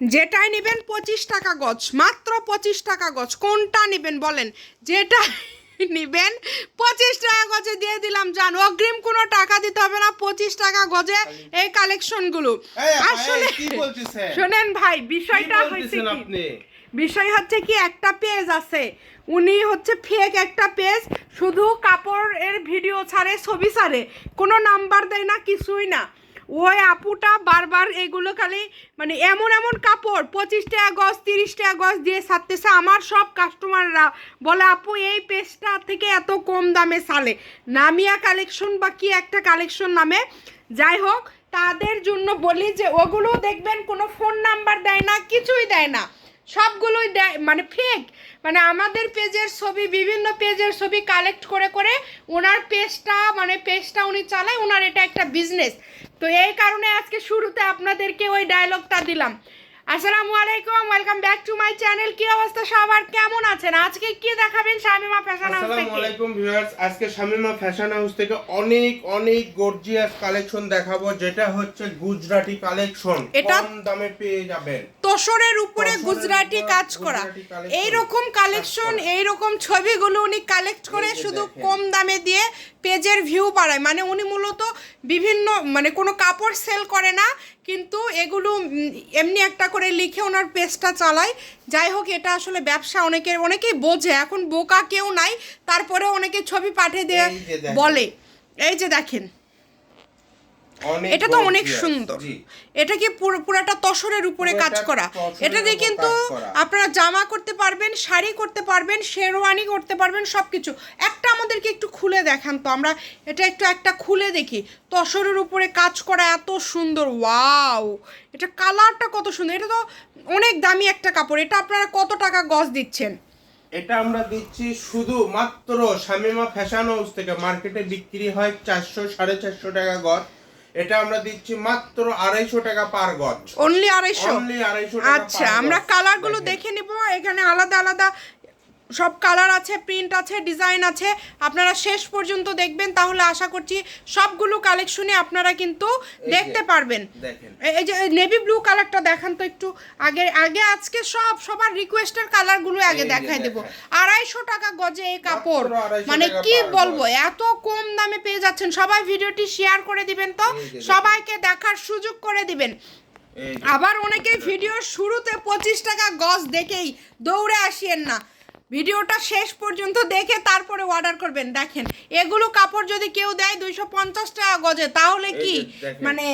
যেটাই নেবেন পঁচিশ টাকা গজ মাত্র পঁচিশ টাকা গজ। কোনটা নেবেন বলেন? যেটা নিবেন পঁচিশ টাকা গজে দিয়ে দিলাম জান। অগ্রিম কোনো টাকা দিতে হবে না পঁচিশ টাকা গজে এই কালেকশনগুলো। আসলে শোনেন ভাই বিষয়টা হয়েছে আপনি? বিষয় হচ্ছে কি একটা পেজ আছে। উনি হচ্ছে ফেক একটা পেজ শুধু কাপড়ের ভিডিও ছাড়ে ছবি ছাড়ে। কোনো নাম্বার দেয় না কিছুই না। ওই আপুটা বারবার এগুলো খালি মানে এমন এমন কাপড় পঁচিশ টাকা গজ তিরিশ টাকা গজ দিয়ে সারতেছে আমার সব কাস্টমাররা বলে, আপু, এই পেজটা থেকে এত কম দামে সালে। নামিয়া কালেকশন বা কি একটা কালেকশন নামে? যাই হোক, তাদের জন্য বলি যে, ওগুলো দেখবেন কোনো ফোন নাম্বার দেয় না, কিছুই দেয় না। সবগুলোই মানে ফেক মানে আমাদের পেজের ছবি বিভিন্ন পেজের ছবি কালেক্ট করে করে ওনার পেজটা মানে পেজটা উনি চালায় ওনার এটা একটা বিজনেস তো এই কারণে আজকে শুরুতে আপনাদেরকে ওই ডায়লগটা দিলাম। আসসালামু আলাইকুম welcome back to my channel কি অবস্থা সবার? কেমন আছেন? আজকে কি দেখাবেন শামিমা ফ্যাশন হাউস থেকে? আসসালামু আলাইকুম ভিউয়ার্স আজকে শামিমা ফ্যাশন হাউস থেকে অনেক অনেক গর্জিয়াস কালেকশন দেখাবো যেটা হচ্ছে গুজরাটি কালেকশন এটা- কম দামে পেয়ে যাবেন। তোসরের উপরে গুজরাটি কাজ করা। এই রকম কালেকশন এই রকম ছবিগুলো উনি কালেক্ট করে শুধু কম দামে দিয়ে পেজের ভিউ বাড়ায়। মানে উনি মূলত বিভিন্ন মানে কোনো কাপড় সেল করে না কিন্তু এগুলো এমনি একটা করে লিখে ওনার পেজটা চালায়। যাই হোক এটা আসলে ব্যবসা অনেকের অনেকেই বোঝে। এখন বোকা কেউ নাই তারপরে অনেকে ছবি পাঠিয়ে দিয়ে। বলে। এই যে দেখেন। এটা তো অনেক সুন্দর। এটা কি পুরো পুরাটা তসরের উপরে কাজ করা? এটা দিয়ে কিন্তু আপনারা জামা করতে পারবেন শাড়ি করতে পারবেন শেরওয়ানি করতে পারবেন সব কিছু একটা আমাদেরকে একটু খুলে দেখান তো আমরা এটা একটু একটা খুলে দেখি। তসরের উপরে কাজ করা এত সুন্দর ওয়াও! এটা কালারটা কত সুন্দর এটা তো অনেক দামি একটা কাপড় এটা আপনারা কত টাকা গজ দিচ্ছেন? এটা আমরা দিচ্ছি শুধু মাত্র শামিমা ফ্যাশন হাউস থেকে মার্কেটে বিক্রি হয় চারশো সাড়ে চারশো টাকা গজ। এটা আমরা দিচ্ছি মাত্র আড়াইশো টাকা পার গজ। অনলি আড়াইশো? Only 250 আচ্ছা আমরা কালার কালারগুলো দেখে নিব এখানে আলাদা আলাদা সব কালার আছে প্রিন্ট আছে ডিজাইন আছে। আপনারা শেষ পর্যন্ত দেখবেন তাহলে আশা করছি সবগুলো কালেকশনে আপনারা কিন্তু দেখতে পারবেন। এই যে নেভি ব্লু কালারটা দেখান তো একটু আগে। আগে আজকে সব সবার রিকোয়েস্টের কালারগুলো আগে দেখাই দেব। আড়াইশো টাকা গজে এই কাপড়। মানে কি বলব এত কম দামে পেয়ে যাচ্ছেন। সবাই ভিডিওটি শেয়ার করে দিবেন তো। সবাইকে দেখার সুযোগ করে দিবেন। আবার অনেকেই ভিডিওর শুরুতে পঁচিশ টাকা গজ দেখেই দৌড়ে আসিয়েন না। ভিডিওটা শেষ পর্যন্ত দেখে তারপরে অর্ডার করবেন। দেখেন এগুলো কাপড় যদি কেউ দেয় দুইশো পঞ্চাশ টাকা গজে তাহলে কি? মানে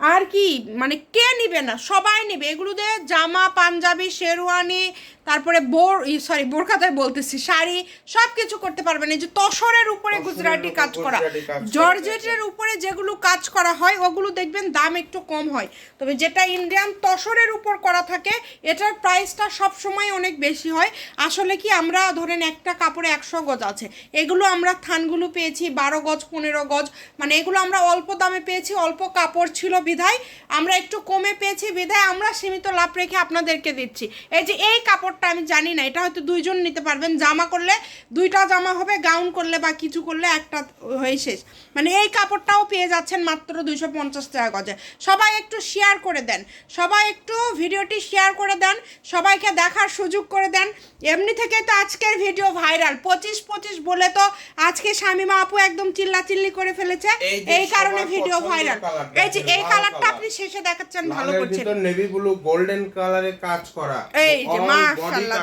আর কি মানে কে নিবে না? সবাই নেবে। এগুলো দিয়ে জামা পাঞ্জাবি শেরওয়ানি তারপরে বোর সরি বোরখাতায় বলতেছি শাড়ি সব কিছু করতে পারবেন এই যে তসরের উপরে গুজরাটি কাজ করা গুজরাটি কাজ করা, জর্জেটের উপরে যেগুলো কাজ করা হয় ওগুলো দেখবেন দাম একটু কম হয়। তবে যেটা ইন্ডিয়ান তসরের উপর করা থাকে এটার প্রাইসটা সব সময় অনেক বেশি হয়। আসলে কি আমরা ধরেন একটা কাপড়ে একশো গজ আছে। এগুলো আমরা থানগুলো পেয়েছি বারো গজ পনেরো গজ মানে এগুলো আমরা অল্প দামে পেয়েছি অল্প কাপড় ছিল বিধায় আমরা একটু কমে পেয়েছি বিধায় আমরা সীমিত লাভ রেখে আপনাদেরকে দিচ্ছি। এই যে এই কাপড়টা আমি জানি না এটা হয়তো দুইজন নিতে পারবেন জামা করলে দুইটা জামা হবে গাউন করলে বা কিছু করলে একটা হয়ে শেষ। মানে এই কাপড়টাও পেয়ে যাচ্ছেন মাত্র দুইশো পঞ্চাশ টাকা গজে। সবাই একটু শেয়ার করে দেন সবাই একটু ভিডিওটি শেয়ার করে দেন সবাইকে দেখার সুযোগ করে দেন। এমনি থেকে তো আজকের ভিডিও ভাইরাল পঁচিশ পঁচিশ বলে তো আজকে শামিমা আপু একদম চিল্লা চিল্লি করে ফেলেছে এই কারণে ভিডিও ভাইরাল এই যে এই কালারটা আপনি শেষে দেখাচ্ছেন ভালো করছেন। ভিতর নেভি ব্লু গোল্ডেন কালারে কাজ করা। এই যে মাশাআল্লাহ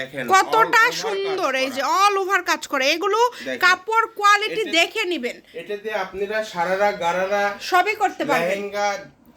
দেখেন। কতটা সুন্দর এই যে অল ওভার কাজ করে। এগুলো কাপড় কোয়ালিটি দেখে নেবেন। এটা দিয়ে আপনারা সারারা গারারা সবই করতে পারবেন। লেহেঙ্গা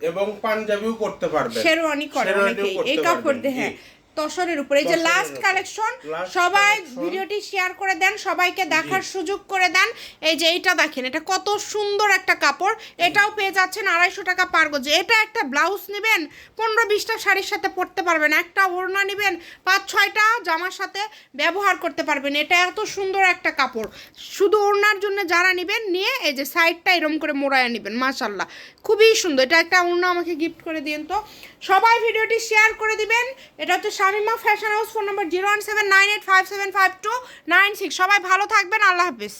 এবং পাঞ্জাবিও করতে পারবেন। শেরওয়ানি করে অনেকেই। এই কাপড় দিয়ে হ্যাঁ। তসরের উপরে। এই যে লাস্ট কালেকশন সবাই ভিডিওটি শেয়ার করে দেন সবাইকে দেখার সুযোগ করে দেন। এই যে এইটা দেখেন এটা কত সুন্দর একটা কাপড়। এটাও পেয়ে যাচ্ছেন আড়াইশো টাকা পার গজে। এটা একটা ব্লাউজ নেবেন পনেরো বিশটা শাড়ির সাথে পরতে পারবেন একটা ওড়না নেবেন পাঁচ ছয়টা জামার সাথে ব্যবহার করতে পারবেন। এটা এত সুন্দর একটা কাপড়। শুধু ওড়নার জন্য যারা নেবেন নিয়ে এই যে সাইডটা এরম করে মোড়ায় নেবেন মাশাল্লাহ খুবই সুন্দর। এটা একটা ওড়না আমাকে গিফট করে দিন তো। সবাই ভিডিওটি শেয়ার করে দিবেন। এটা হচ্ছে Shamima fashion house, phone number zero one seven nine eight five seven five two nine six. সবাই ভালো থাকবেন, আল্লাহ হাফিজ।